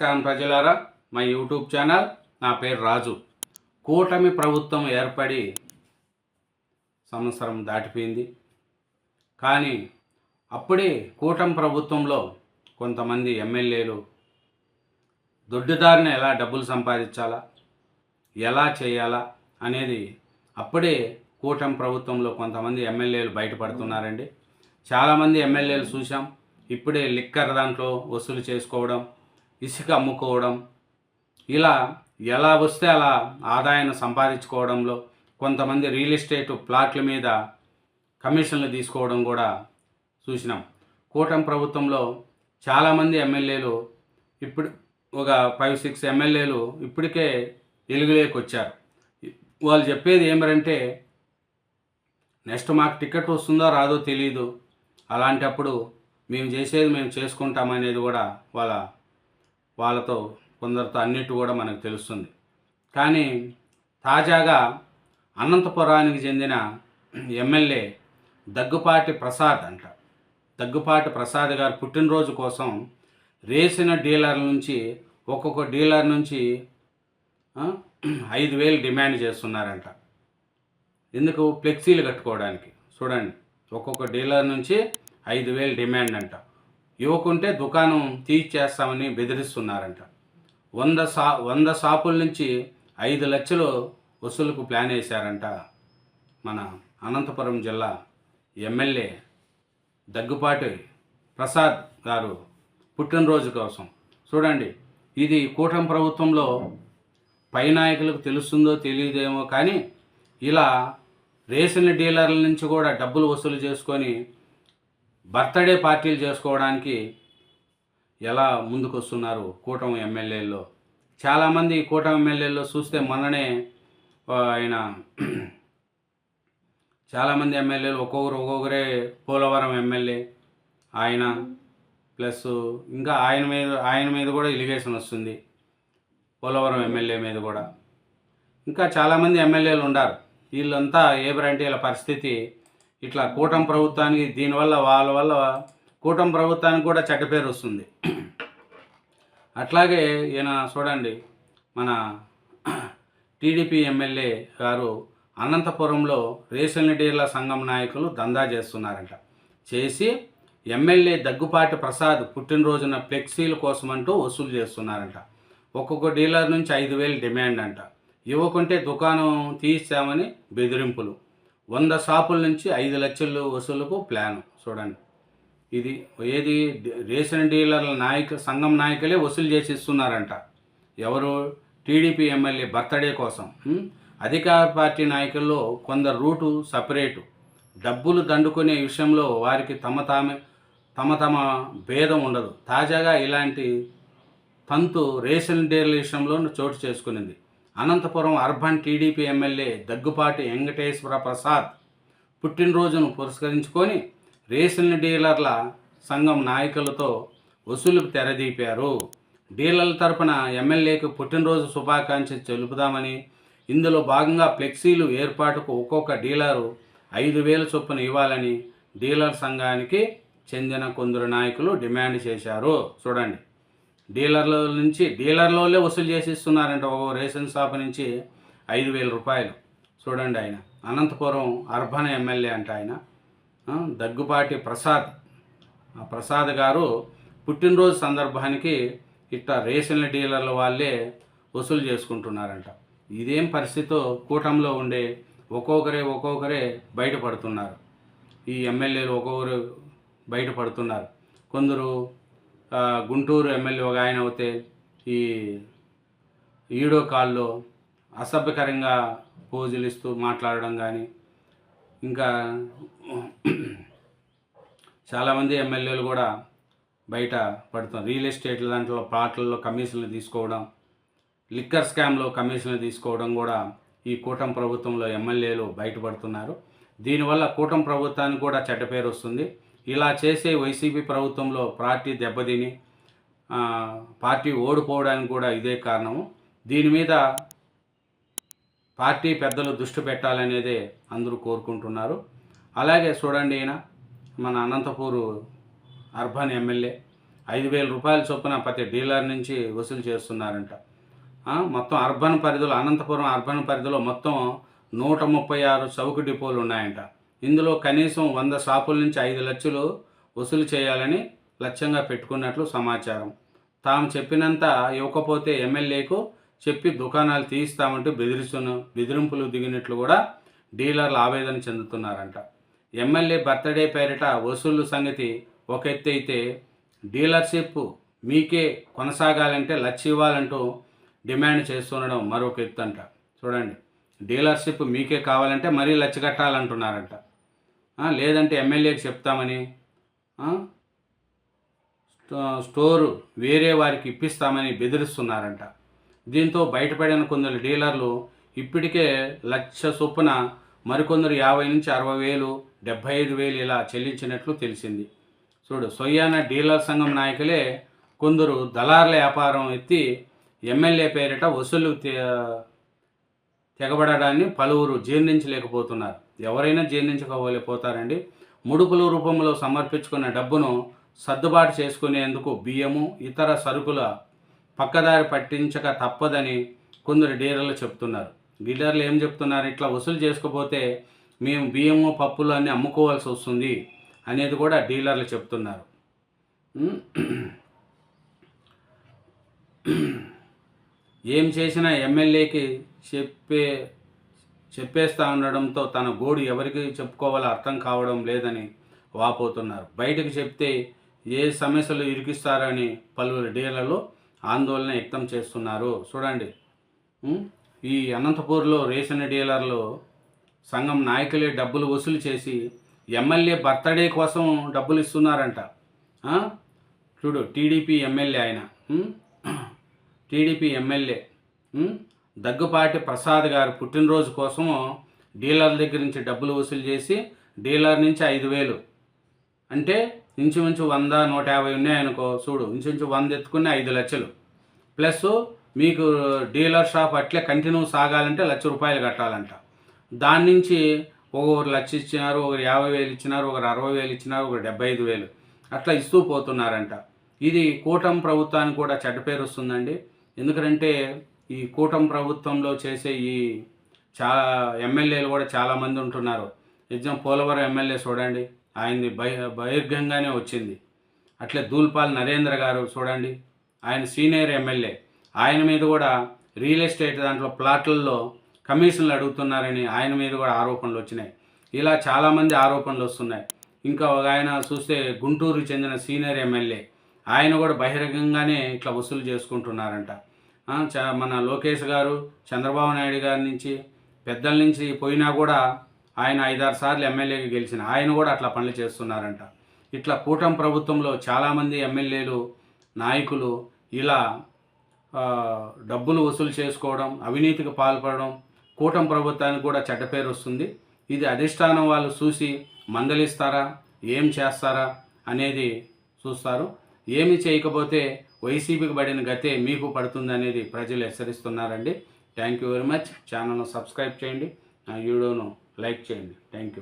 నమస్కారం ప్రజలారా. మా యూట్యూబ్ ఛానల్ నా పేరు రాజు. కూటమి ప్రభుత్వం ఏర్పడి సంవత్సరం దాటిపోయింది. కానీ అప్పుడే కూటమి ప్రభుత్వంలో కొంతమంది ఎమ్మెల్యేలు దొడ్డిదారిని ఎలా డబ్బులు సంపాదించాలా ఎలా చేయాలా అనేది అప్పుడే కూటమి ప్రభుత్వంలో కొంతమంది ఎమ్మెల్యేలు బయటపడుతున్నారండి. చాలామంది ఎమ్మెల్యేలు చూసాం ఇప్పుడే లిక్కర్ దాంట్లో వసూలు చేసుకోవడం ఇసుక అమ్ముకోవడం ఇలా ఎలా వస్తే అలా ఆదాయాన్ని సంపాదించుకోవడంలో కొంతమంది రియల్ ఎస్టేట్ ప్లాట్ల మీద కమిషన్లు తీసుకోవడం కూడా చూసినాం. కూటమి ప్రభుత్వంలో చాలామంది ఎమ్మెల్యేలు ఇప్పుడు ఒక ఫైవ్ సిక్స్ ఎమ్మెల్యేలు ఇప్పటికే వెలుగులోకి వచ్చారు వాళ్ళు చెప్పేది ఏమరంటే నెక్స్ట్ మాకు టికెట్ వస్తుందో రాదో తెలియదు అలాంటప్పుడు మేము చేసేది మేము చేసుకుంటామనేది కూడా వాళ్ళ వాళ్ళతో కొందరితో అన్నిటి కూడా మనకు తెలుస్తుంది. కానీ తాజాగా అనంతపురానికి చెందిన ఎమ్మెల్యే దగ్గుపాటి ప్రసాద్ అంట. దగ్గుపాటి ప్రసాద్ గారు పుట్టినరోజు కోసం రేసిన డీలర్ నుంచి ఒక్కొక్క డీలర్ నుంచి ఐదు వేలు డిమాండ్ చేస్తున్నారంట. ఎందుకు? ఫ్లెక్సీలు కట్టుకోవడానికి. చూడండి. ఒక్కొక్క డీలర్ నుంచి ఐదు వేలు డిమాండ్ అంట. ఇవ్వకుంటే దుకాణం తీర్చేస్తామని బెదిరిస్తున్నారంట. వంద షా వంద షాపుల నుంచి ఐదు లక్షలు వసూలుకు ప్లాన్ వేశారంట మన అనంతపురం జిల్లా ఎమ్మెల్యే దగ్గుపాటి ప్రసాద్ గారు పుట్టినరోజు కోసం. చూడండి ఇది కూటమి ప్రభుత్వంలో పై నాయకులకు తెలుస్తుందో తెలియదేమో కానీ ఇలా రేషన్ డీలర్ల నుంచి కూడా డబ్బులు వసూలు చేసుకొని బర్త్డే పార్టీలు చేసుకోవడానికి ఎలా ముందుకు వస్తున్నారు కూటమి ఎమ్మెల్యేల్లో? చాలామంది కూటమి ఎమ్మెల్యేల్లో చూస్తే మొన్ననే ఆయన చాలామంది ఎమ్మెల్యేలు ఒక్కొక్కరు ఒక్కొక్కరే పోలవరం ఎమ్మెల్యే ఆయన ప్లస్ ఇంకా ఆయన మీద ఆయన మీద కూడా ఇలిగేషన్ వస్తుంది పోలవరం ఎమ్మెల్యే మీద కూడా. ఇంకా చాలామంది ఎమ్మెల్యేలు ఉన్నారు వీళ్ళంతా ఏబరంటే వీళ్ళ పరిస్థితి ఇట్లా కూటమి ప్రభుత్వానికి దీనివల్ల వాళ్ళ వల్ల కూటమి ప్రభుత్వానికి కూడా చెడ్డ పేరు వస్తుంది. అట్లాగే ఈయన చూడండి మన టీడీపీ ఎమ్మెల్యే గారు అనంతపురంలో రేషన్ డీలర్ల సంఘం నాయకులు దందా చేస్తున్నారంట. చేసి ఎమ్మెల్యే దగ్గుపాటి ప్రసాద్ పుట్టినరోజున ఫ్లెక్సీల కోసమంటూ వసూలు చేస్తున్నారంట. ఒక్కొక్క డీలర్ నుంచి ఐదు వేలు డిమాండ్ అంట. ఇవ్వకుంటే దుకాణం తీయిస్తామని బెదిరింపులు. వంద షాపుల నుంచి ఐదు లక్షలు వసూలుకు ప్లాను. చూడండి. ఇది ఏది రేషన్ డీలర్ల నాయక సంఘం నాయకులే వసూలు చేసి ఇస్తున్నారంట ఎవరు? టీడీపీ ఎమ్మెల్యే బర్త్డే కోసం. అధికార పార్టీ నాయకుల్లో కొందరు రూటు సపరేటు. డబ్బులు దండుకునే విషయంలో వారికి తమ తామే తమ తమ భేదం ఉండదు. తాజాగా ఇలాంటి తంతు రేషన్ డీలర్ల విషయంలో చోటు చేసుకునింది. Anantapuram urban TDP MLA Daggubati Venkateswara Prasad పుట్టినరోజును పురస్కరించుకొని రేషన్ డీలర్ల సంఘం నాయకులతో వసూలుకు తెరదీపారు. డీలర్ల తరపున ఎమ్మెల్యేకు పుట్టినరోజు శుభాకాంక్షలు తెలుపుదామని ఇందులో భాగంగా ఫ్లెక్సీలు ఏర్పాటుకు ఒక్కొక్క డీలరు ఐదు వేల చొప్పున ఇవ్వాలని డీలర్ సంఘానికి చెందిన కొందరు నాయకులు డిమాండ్ చేశారు. చూడండి. డీలర్ల నుంచి డీలర్లోనే వసూలు చేసి ఇస్తున్నారంట ఒక రేషన్ షాప్ నుంచి ఐదు వేల రూపాయలు. చూడండి ఆయన. అనంతపురం అర్బన్ ఎమ్మెల్యే అంట ఆయన. దగ్గుపాటి ప్రసాద్. ఆ ప్రసాద్ గారు పుట్టినరోజు సందర్భానికి ఇట్లా రేషన్ డీలర్ల వాళ్ళే వసూలు చేసుకుంటున్నారంట. ఇదేం పరిస్థితితో కూటంలో ఉండే ఒక్కొక్కరే ఒక్కొక్కరే బయటపడుతున్నారు. ఈ ఎమ్మెల్యేలు ఒక్కొక్కరు బయటపడుతున్నారు. కొందరు గుంటూరు ఎమ్మెల్యే ఒక ఆయన అయితే ఈ ఈడో కాల్లో అసభ్యకరంగా పోజులు ఇస్తూ మాట్లాడడం కానీ ఇంకా చాలామంది ఎమ్మెల్యేలు కూడా బయట పడుతున్నారు. రియల్ ఎస్టేట్ దాంట్లో ప్లాట్లలో కమిషన్లు తీసుకోవడం లిక్కర్ స్కామ్లో కమిషన్లు తీసుకోవడం కూడా ఈ కూటమి ప్రభుత్వంలో ఎమ్మెల్యేలు బయటపడుతున్నారు. దీనివల్ల కూటమి ప్రభుత్వానికి కూడా చెడ్డ పేరు వస్తుంది. ఇలా చేసే వైసీపీ ప్రభుత్వంలో పార్టీ దెబ్బతిని పార్టీ ఓడిపోవడానికి కూడా ఇదే కారణము. దీని మీద పార్టీ పెద్దలు దృష్టి పెట్టాలనేదే అందరూ కోరుకుంటున్నారు. అలాగే చూడండి ఈయన మన అనంతపూరు అర్బన్ ఎమ్మెల్యే ఐదు వేల రూపాయల చొప్పున ప్రతి డీలర్ నుంచి వసూలు చేస్తున్నారంట. మొత్తం అర్బన్ పరిధిలో అనంతపురం అర్బన్ పరిధిలో మొత్తం నూట ముప్పై ఆరు చౌక డిపోలు ఉన్నాయంట. ఇందులో కనీసం వంద షాపుల నుంచి ఐదు లక్షలు వసూలు చేయాలని లక్ష్యంగా పెట్టుకున్నట్లు సమాచారం. తాము చెప్పినంత ఇవ్వకపోతే ఎమ్మెల్యేకు చెప్పి దుకాణాలు తీయిస్తామంటూ బెదిరిస్తున్న బెదిరింపులు దిగినట్లు కూడా డీలర్లు ఆవేదన చెందుతున్నారంట. ఎమ్మెల్యే బర్త్డే పేరిట వసూలు సంగతి ఒక ఎత్తు అయితే డీలర్షిప్ మీకే కొనసాగాలంటే లక్ష ఇవ్వాలంటూ డిమాండ్ చేస్తుండడం మరొక ఎత్తు అంట. చూడండి. డీలర్షిప్ మీకే కావాలంటే మరీ లచ్చ కట్టాలంటున్నారంట. లేదంటే ఎమ్మెల్యేకి చెప్తామని స్టోరు వేరే వారికి ఇప్పిస్తామని బెదిరిస్తున్నారంట. దీంతో బయటపడిన కొందరు డీలర్లు ఇప్పటికే లక్ష చొప్పున మరికొందరు యాభై నుంచి అరవై వేలు డెబ్భై ఐదు వేలు ఇలా చెల్లించినట్లు తెలిసింది. చూడు సొయ్యాన డీలర్ సంఘం నాయకులే కొందరు దళార్ల వ్యాపారం ఎత్తి ఎమ్మెల్యే పేరిట వసూలు తెగబడడాన్ని పలువురు జీర్ణించలేకపోతున్నారు. ఎవరైనా జీర్ణించుకోలేకపోతారండి. ముడుపుల రూపంలో సమర్పించుకున్న డబ్బును సర్దుబాటు చేసుకునేందుకు బియ్యము ఇతర సరుకుల పక్కదారి పట్టించక తప్పదని కొందరు డీలర్లు చెప్తున్నారు. డీలర్లు ఏం చెప్తున్నారు? ఇట్లా వసూలు చేసుకోపోతే మేము బియ్యము పప్పులు అన్నీ అమ్ముకోవాల్సి వస్తుంది అనేది కూడా డీలర్లు చెప్తున్నారు. ఏం చేసినా ఎమ్మెల్యేకి చెప్పే చెప్పేస్తా ఉండడంతో తన గోడు ఎవరికి చెప్పుకోవాలో అర్థం కావడం లేదని వాపోతున్నారు. బయటకు చెప్తే ఏ సమస్యలు ఇరికిస్తారని పలువురు డీలర్లు ఆందోళన వ్యక్తం చేస్తున్నారు. చూడండి. ఈ అనంతపూర్లో రేషన్ డీలర్లు సంఘం నాయకులే డబ్బులు వసూలు చేసి ఎమ్మెల్యే బర్త్డే కోసం డబ్బులు ఇస్తున్నారంట. చూడు టీడీపీ ఎమ్మెల్యే ఆయన. TDP MLA. దగ్గుపాటి ప్రసాద్ గారు పుట్టినరోజు కోసము డీలర్ దగ్గర నుంచి డబ్బులు వసూలు చేసి డీలర్ నుంచి ఐదు వేలు. అంటే ఇంచుమించు వంద నూట యాభై ఉన్నాయనుకో చూడు ఇంచుమించు వంద ఎత్తుకుని ఐదు లక్షలు. ప్లస్ మీకు డీలర్ షాప్ అట్లే కంటిన్యూ సాగాలంటే లక్ష రూపాయలు కట్టాలంట. దాని నుంచి ఒకరు లక్ష ఇచ్చినారు ఒకరు యాభై వేలు ఇచ్చినారు ఒకరు అరవై వేలు ఇచ్చినారు ఒకరు డెబ్బై ఐదు వేలు. అట్లా ఇస్తూ పోతున్నారంట. ఇది కూటమి ప్రభుత్వానికి కూడా చెడ్డ పేరు వస్తుందండి. ఎందుకంటే ఈ కూటమి ప్రభుత్వంలో చేసే ఈ చాలా ఎమ్మెల్యేలు కూడా చాలామంది ఉంటున్నారు. ఎగ్జామ్ పోలవరం ఎమ్మెల్యే చూడండి ఆయన్ని బహి బహిర్గంగానే వచ్చింది. అట్లే దూల్పాల్ నరేంద్ర గారు చూడండి ఆయన సీనియర్ ఎమ్మెల్యే. ఆయన మీద కూడా రియల్ ఎస్టేట్ దాంట్లో ప్లాట్లలో కమిషన్లు అడుగుతున్నారని ఆయన మీద కూడా ఆరోపణలు వచ్చినాయి. ఇలా చాలామంది ఆరోపణలు వస్తున్నాయి. ఇంకా ఒక ఆయన చూస్తే గుంటూరుకు చెందిన సీనియర్ ఎమ్మెల్యే ఆయన కూడా బహిరంగంగానే ఇట్లా వసూలు చేసుకుంటున్నారంట. మన లోకేష్ గారు చంద్రబాబు నాయుడు గారి నుంచి పెద్దల నుంచి పోయినా కూడా ఆయన ఐదారు సార్లు ఎమ్మెల్యేగా గెలిచిన ఆయన కూడా అట్లా పనులు చేస్తున్నారంట. ఇట్లా కూటమి ప్రభుత్వంలో చాలామంది ఎమ్మెల్యేలు నాయకులు ఇలా డబ్బులు వసూలు చేసుకోవడం అవినీతికి పాల్పడడం కూటమి ప్రభుత్వానికి కూడా చెడ్డ పేరు వస్తుంది. ఇది అధిష్టానం వాళ్ళు చూసి మందలిస్తారా ఏం చేస్తారా అనేది చూస్తారు. ఏమి చేయకపోతే వైసీపీకి పడిన గతే మీకు పడుతుందనేది ప్రజలు హెచ్చరిస్తున్నారండి. థ్యాంక్ యూ వెరీ మచ్ ఛానల్ను సబ్స్క్రైబ్ చేయండి. నా వీడియోను లైక్ చేయండి. Thank you